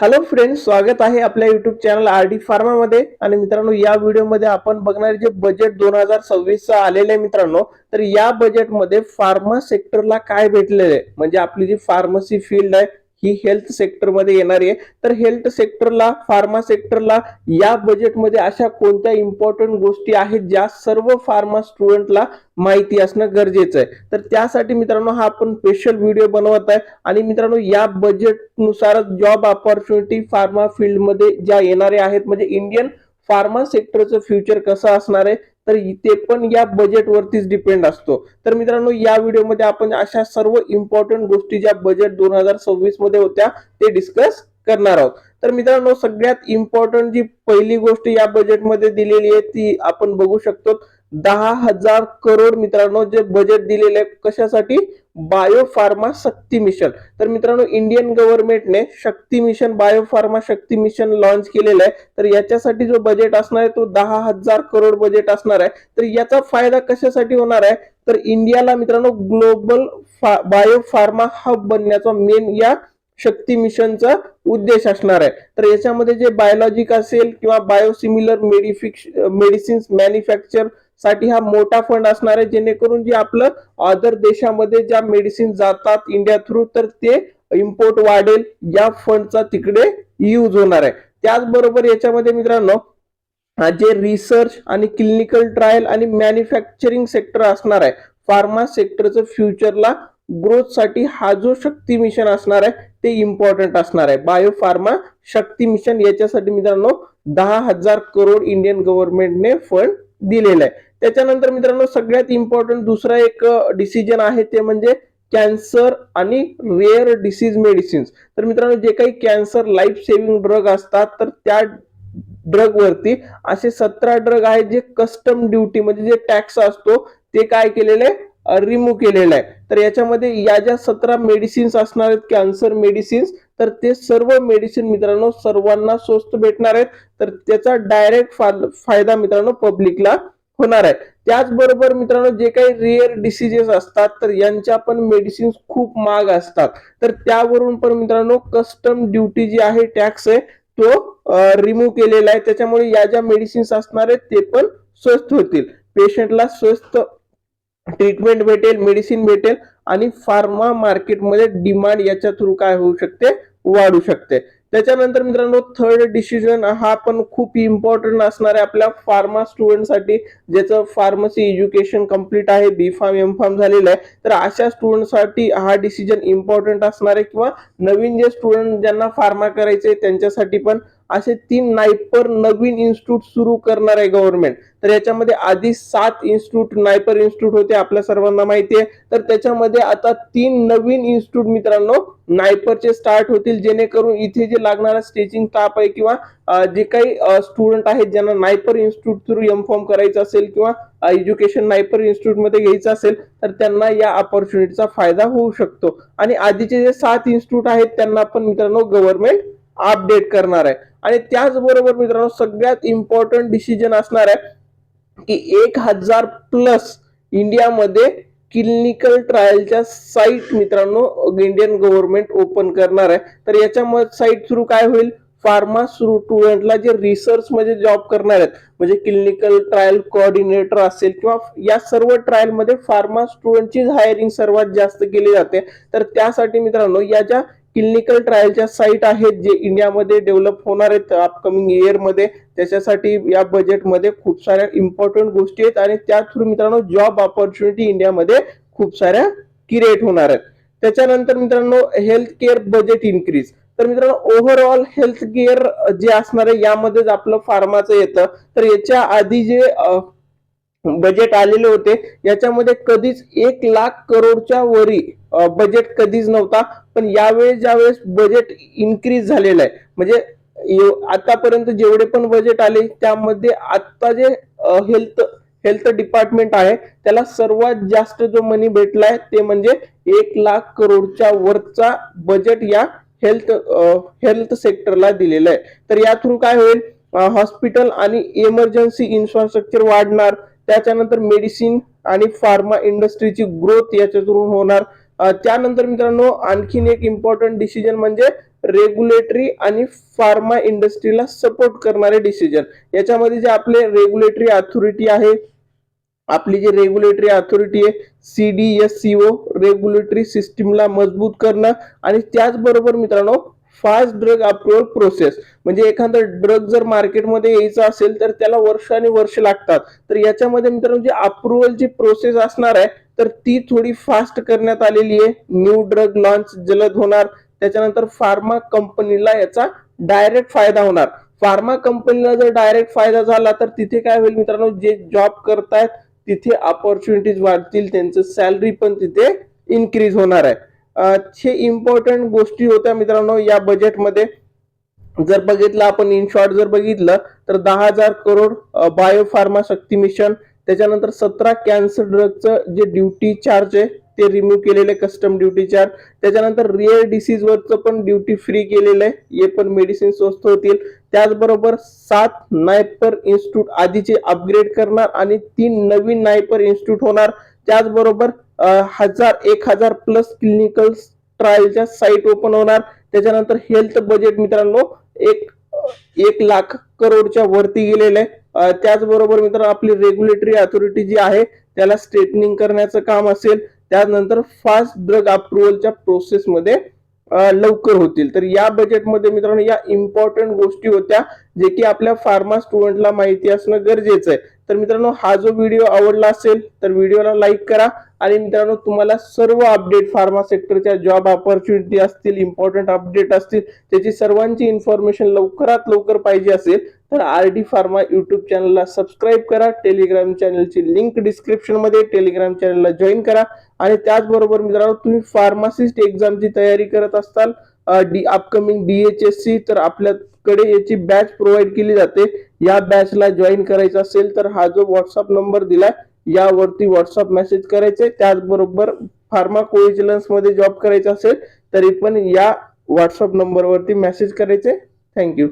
Hello friends स्वागत आहे आपल्या युट्यूब चॅनल आर डी फार्मामध्ये आणि मित्रांनो या व्हिडिओमध्ये आपण बघणार जे बजेट दोन हजार सव्वीस आलेले आहे मित्रांनो तर या बजेटमध्ये फार्मा सेक्टरला काय भेटलेलं आहे? म्हणजे आपली जी फार्मसी फील्ड आहे ही हेल्थ सेक्टरमध्ये येणारी आहे. तर हेल्थ सेक्टरला फार्मा सेक्टरला या बजेटमध्ये अशा कोणत्या इम्पॉर्टंट गोष्टी आहेत ज्या सर्व फार्मा स्टुडंटला माहिती असणं गरजेचं आहे. तर त्यासाठी मित्रांनो हा आपण स्पेशल व्हिडिओ बनवत आहे. आणि मित्रांनो या बजेटनुसारच जॉब ऑपॉर्च्युनिटी फार्मा फील्डमध्ये ज्या येणारे आहेत म्हणजे इंडियन फार्मा सेक्टरचं फ्युचर कसं असणार आहे तर ते पण या बजेटवरतीच डिपेंड असतो. तर मित्रांनो या व्हिडिओमध्ये आपण अशा सर्व इम्पॉर्टंट गोष्टी ज्या बजेट दोन हजार सव्वीसमध्ये होत्या ते डिस्कस करणार आहोत. तर मित्रांनो सगळ्यात इम्पॉर्टंट जी पहिली गोष्ट या बजेटमध्ये दिलेली आहे ती आपण बघू शकतो. दहा हजार करोड मित्रांनो जे बजेट दिलेले आहे कशासाठी? बायो फार्मा शक्ती मिशन तर मित्रांनो इंडियन गव्हर्नमेंटने Shakti mission bio pharma Shakti mission launch केलेलं आहे. तर याच्यासाठी जो बजेट असणार आहे तो दहा हजार करोड बजेट असणार आहे. तर याचा फायदा कशासाठी होणार आहे? तर इंडियाला मित्रांनो ग्लोबल बायो फार्मा हब बनण्याचा मेन या शक्ती मिशनचा उद्देश असणार आहे. तर याच्यामध्ये जे बायोलॉजिक असेल किंवा बायोसिमिलर मेडिफिक्स मेडिसिन्स मॅन्युफॅक्चर साठी हा मोठा फंड असणार आहे जेणेकरून जे आपलं अदर देशामध्ये ज्या मेडिसिन जातात इंडिया थ्रू तर ते इम्पोर्ट वाढेल या फंडचा तिकडे यूज होणार आहे. त्याचबरोबर याच्यामध्ये मित्रांनो जे रिसर्च आणि क्लिनिकल ट्रायल आणि मॅन्युफॅक्चरिंग सेक्टर असणार आहे फार्मा सेक्टरचं फ्युचरला ग्रोथसाठी हा जो शक्ती मिशन असणार आहे ते इम्पॉर्टंट असणार आहे. बायो फार्मा शक्ती मिशन याच्यासाठी मित्रांनो दहा हजार करोड इंडियन गव्हर्नमेंटने फंड दिलेला आहे. त्याच्यानंतर मित्रांनो सगळ्यात इम्पॉर्टंट दुसरा एक डिसिजन आहे ते म्हणजे कॅन्सर आणि रेअर डिसीज मेडिसिन्स तर मित्रांनो जे काही कॅन्सर लाईफ सेव्हिंग ड्रग असतात तर त्या ड्रग वरती असे सतरा ड्रग आहेत जे कस्टम ड्युटी म्हणजे जे टॅक्स असतो ते काय केलेले रिमूव्ह केलेलं आहे. तर याच्यामध्ये या ज्या सतरा मेडिसिन्स असणार आहेत कॅन्सर मेडिसिन्स तर ते सर्व मेडिसिन मित्रांनो सर्वांना स्वस्त भेटणार आहेत. तर त्याचा डायरेक्ट फायदा मित्रांनो पब्लिकला होणार आहे. त्याचबरोबर मित्रांनो जे काही रिअर डिसिजेस असतात तर यांच्या पण मेडिसिन्स खूप महाग असतात. तर त्यावरून पण मित्रांनो कस्टम ड्युटी जी आहे टॅक्स आहे तो रिमूव्ह केलेला आहे. त्याच्यामुळे या ज्या मेडिसिन्स असणार आहेत ते पण स्वस्त होतील. पेशंटला स्वस्त ट्रीटमेंट भेटेल मेडिसिन भेटेल आणि फार्मा मार्केटमध्ये डिमांड याच्या थ्रू काय होऊ शकते? वाढू शकते. त्याच्यानंतर मित्रांनो थर्ड डिसिजन हा पण खूप इम्पॉर्टंट असणार आहे आपल्या फार्मा स्टुडंटसाठी ज्याचं फार्मसी एज्युकेशन कंप्लीट आहे बी फार्म एम फार्म झालेलं आहे. तर अशा स्टुडंटसाठी हा डिसिजन इम्पॉर्टंट असणार आहे. किंवा नवीन जे स्टुडंट ज्यांना फार्मा करायचे त्यांच्यासाठी पण असे तीन नायपर नवीन इन्स्टिट्यूट सुरू करणार आहे गव्हर्नमेंट तर याच्यामध्ये आधी सात इन्स्टिट्यूट नायपर इन्स्टिट्यूट होते आपल्या सर्वांना माहिती आहे. तर त्याच्यामध्ये आता तीन नवीन इन्स्टिट्यूट मित्रांनो नायपरचे स्टार्ट होतील जेणेकरून इथे जे लागणारा स्टेचिंग स्टाफ आहे किंवा जे काही स्टुडंट आहेत ज्यांना NIPER institute through M pharm करायचं असेल किंवा एज्युकेशन नायपर इन्स्टिट्यूटमध्ये घ्यायचं असेल तर त्यांना या ऑपॉर्च्युनिटीचा फायदा होऊ शकतो. आणि आधीचे जे सात इन्स्टिट्यूट आहेत त्यांना पण मित्रांनो गव्हर्नमेंट अपडेट करणार आहे. आणि त्याचबरोबर मित्रांनो सगळ्यात इम्पॉर्टंट डिसिजन असणार आहे की एक हजार प्लस इंडियामध्ये क्लिनिकल ट्रायलच्या साईट मित्रांनो इंडियन गव्हर्नमेंट ओपन करणार आहे. तर याच्यामध्ये साईट थ्रू काय होईल? फार्मा स्टुडंटला जे रिसर्च मध्ये जॉब करणार आहेत. म्हणजे क्लिनिकल ट्रायल कोऑर्डिनेटर असेल किंवा या सर्व ट्रायलमध्ये फार्मा स्टुडंटचीच हायरिंग सर्वात जास्त केली जाते. तर त्यासाठी मित्रांनो या ज्या क्लिनिकल ट्रायलच्या साईट आहेत जे इंडियामध्ये डेव्हलप होणार आहेत अपकमिंग इयरमध्ये त्याच्यासाठी या बजेटमध्ये खूप साऱ्या इम्पॉर्टंट गोष्टी आहेत आणि त्या थ्रू मित्रांनो जॉब ऑपॉर्च्युनिटी इंडियामध्ये खूप साऱ्या क्रिएट होणार आहेत. त्याच्यानंतर मित्रांनो हेल्थ केअर बजेट इन्क्रीज तर मित्रांनो ओव्हरऑल हेल्थ केअर जे असणार आहे यामध्येच आपलं फार्माचं येतं. तर याच्या आधी जे बजेट आलेले होते याच्यामध्ये कधीच एक लाख करोडच्या वरी बजेट कधीच नव्हता. पण यावेळेस ज्यावेळेस बजेट इन्क्रीज झालेलं आहे म्हणजे आतापर्यंत जेवढे पण बजेट आले त्यामध्ये आता जे हेल्थ हेल्थ डिपार्टमेंट आहे त्याला सर्वात जास्त जो मनी भेटलाय ते म्हणजे एक लाख करोडच्या वरचा बजेट या हेल्थ हेल्थ सेक्टरला दिलेलं आहे. तर या थ्रू काय होईल? हॉस्पिटल आणि इमर्जन्सी इन्फ्रास्ट्रक्चर वाढणार त्याच्यानंतर मेडिसिन आणि फार्मा इंडस्ट्रीची ग्रोथ याच्यातून होणार. त्यानंतर मित्रांनो आणखीन एक इम्पॉर्टंट डिसिजन म्हणजे रेग्युलेटरी आणि फार्मा इंडस्ट्रीला सपोर्ट करणारे डिसिजन याच्यामध्ये जे आपले रेग्युलेटरी अथॉरिटी आहे आपली जी रेग्युलेटरी अथॉरिटी आहे C D S C O regulatory सिस्टीमला मजबूत करणं आणि त्याचबरोबर मित्रांनो फास्ट ड्रग अप्रुव्हल प्रोसेस म्हणजे एखादा ड्रग जर मार्केटमध्ये यायचा असेल तर त्याला वर्ष आणि वर्ष लागतात. तर याच्यामध्ये मित्रांनो जी अप्रुव्हलची प्रोसेस असणार आहे तर ती थोडी फास्ट करण्यात आलेली आहे. न्यू ड्रग लॉन्च जलद होणार. त्याच्यानंतर फार्मा कंपनीला याचा डायरेक्ट फायदा होणार. फार्मा कंपनीला जर डायरेक्ट फायदा झाला तर तिथे काय होईल मित्रांनो? जे जॉब करतायत तिथे ऑपॉर्च्युनिटीज वाढतील त्यांचं सॅलरी पण तिथे इन्क्रीज होणार आहे. हे इम्पॉर्टंट गोष्टी होत्या मित्रांनो या बजेटमध्ये जर बघितलं आपण इन शॉर्ट जर बघितलं तर दहा हजार crore bio pharma Shakti mission त्याच्यानंतर सतरा कॅन्सर ड्रगचं जे ड्युटी चार्ज आहे ते रिमूव्ह केलेले कस्टम ड्युटी चार्ज त्याच्यानंतर रिअर डिसीज वरचं पण ड्युटी फ्री केलेलं आहे. हे पण मेडिसिन स्वस्त होतील. त्याचबरोबर सात नायपर इन्स्टिट्यूट आधीचे अपग्रेड करणार आणि तीन नवीन नायपर इन्स्टिट्यूट होणार. त्याचबरोबर हजार एक हजार प्लस क्लिनिकल ट्रायलच्या साईट ओपन होणार. त्याच्यानंतर हेल्थ बजेट मित्रांनो एक एक लाख करोडच्या वरती गेलेलं आहे. त्याचबरोबर मित्रांनो आपली रेग्युलेटरी अथॉरिटी जी आहे त्याला स्ट्रेटनिंग करण्याचं काम असेल. त्यानंतर फास्ट ड्रग अप्रुव्हलच्या प्रोसेसमध्ये लवकर होतील. तर या बजेटमध्ये मित्रांनो या इम्पॉर्टंट गोष्टी होत्या जे की आपल्या फार्मा स्टुडंटला माहिती असणं गरजेचं आहे. तर मित्रांनो हा जो व्हिडिओ आवडला असेल तर व्हिडिओला लाईक करा. आणि मित्रांनो तुम्हाला सर्व अपडेट फार्मा सेक्टरच्या जॉब ऑपॉर्च्युनिटी असतील इम्पॉर्टंट अपडेट असतील त्याची सर्वांची इन्फॉर्मेशन लवकरात लवकर पाहिजे असेल तर आर डी फार्मा युट्यूब चॅनलला सबस्क्राईब करा. टेलिग्राम चॅनलची लिंक डिस्क्रिप्शनमध्ये टेलिग्राम चॅनलला जॉईन करा. आणि त्याचबरोबर मित्रांनो तुम्ही फार्मासिस्ट एक्झामची तयारी करत असताल डी अपकमिंग डीएचएससी तर आपल्याकडे याची बॅच प्रोव्हाइड केली जाते. या बॅचला जॉईन करायचं असेल तर हा जो व्हॉट्सअप नंबर दिलाय यावरती व्हॉट्सअप मेसेज करायचे. त्याचबरोबर फार्मा कोविजिलन्समध्ये जॉब करायचा असेल तरी पण या व्हॉट्सअप नंबरवरती मेसेज करायचे. थँक्यू